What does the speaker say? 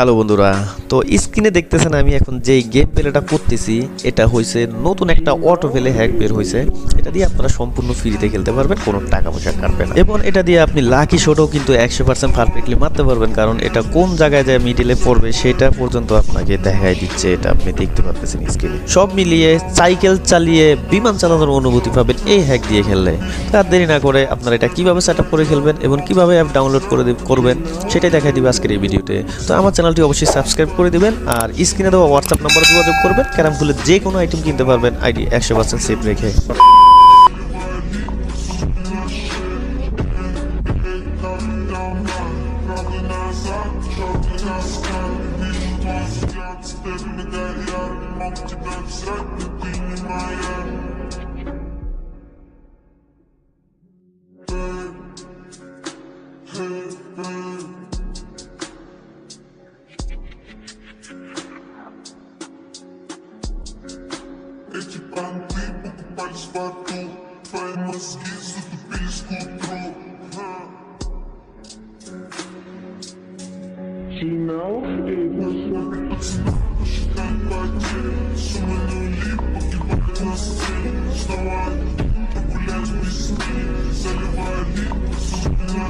Hello বন্ধুরা, তো স্ক্রিনে দেখতেছেন আমি এখন যেই গেম প্লেটা করতেছি, এটা হয়েছে নতুন একটা অটো পেলে হ্যাক বের হয়েছে এটা দিয়ে আপনারা সম্পূর্ণ ফ্রিতে খেলতে পারবেন, কোনো টাকা পয়সা কাটবে না। এবং এটা দিয়ে আপনি লাকি শটও কিন্তু একশো পার্সেন্ট পারফেক্টলি মারতে পারবেন, কারণ এটা কোন জায়গায় যায় মিডিলে পড়বে সেটা পর্যন্ত আপনাকে দেখাই দিচ্ছে, এটা আপনি দেখতে পাচ্ছেন স্ক্রিনে সব মিলিয়ে সাইকেল চালিয়ে, বিমান চালানোর অনুভূতি পাবেন এই হ্যাক দিয়ে খেললে। তার দেরি না করে আপনারা এটা কীভাবে সেট করে খেলবেন এবং কীভাবে অ্যাপ ডাউনলোড করে করবেন, সেটাই দেখাই দিবে আজকের এই ভিডিওতে তো আমার চ্যানেলটি অবশ্যই সাবস্ক্রাইব করে দিবেন আর স্ক্রিনে দেওয়া হোয়াটসঅ্যাপ নাম্বারে যোগাযোগ করবেন। ক্যারাম ফুলে যে কোনো আইটেম কিনতে পারবেন আইডি একশো পার্সেন্ট সেফ রেখে। Equipando bato Vai mais guiso do pisco tru Se não, eu vou Estou aí, tu colheres me esquis, ele vai ali, sou